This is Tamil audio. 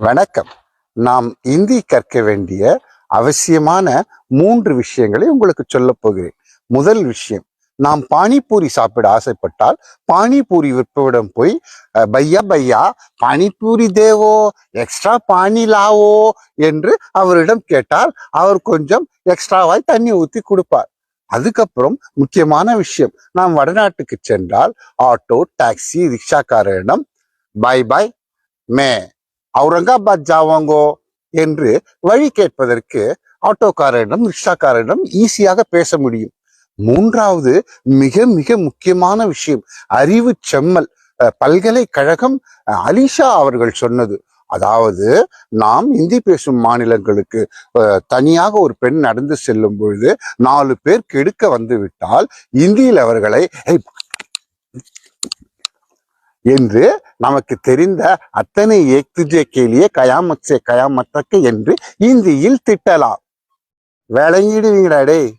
வணக்கம். நாம் இந்தி கற்க வேண்டிய அவசியமான மூன்று விஷயங்களை உங்களுக்கு சொல்லப் போகிறேன். முதல் விஷயம் நாம் பானிபூரி சாப்பிட ஆசைப்பட்டால் பானிபூரி விற்பவிடம் போய் பையா பையா பானிபூரி தேவோ எக்ஸ்ட்ரா பானி லாவோ என்று அவரிடம் கேட்டால் அவர் கொஞ்சம் எக்ஸ்ட்ராவாய் தண்ணி ஊற்றி கொடுப்பார். அதுக்கப்புறம் முக்கியமான விஷயம் நாம் வடநாட்டுக்கு சென்றால் ஆட்டோ டாக்ஸி ரிக்ஷாக்காரரிடம் பை பை மே அவுரங்காபாத் ஜாவாங்கோ என்று வழி கேட்பதற்கு ஆட்டோக்காரரிடம் ரிக்ஷாக்காரரிடம் ஈஸியாக பேச முடியும். மூன்றாவது மிக மிக முக்கியமான விஷயம் அறிவு செம்மல். அஹ், பல்கலைக்கழகம் அஹ், அலிஷா அவர்கள் சொன்னது. அதாவது நாம் இந்தி பேசும் மாநிலங்களுக்கு தனியாக ஒரு பெண் நடந்து செல்லும் பொழுது நாலு பேர் கெடுக்க வந்து விட்டால் இந்தியில் அவர்களை என்று நமக்கு தெரிந்த அத்தனை ஏக்துஜே கேலியே கயாமத் சே கயாமத்தக்கு என்று இந்தியில் திட்டலாம். விளங்கிடுவீங்கடா டேய்?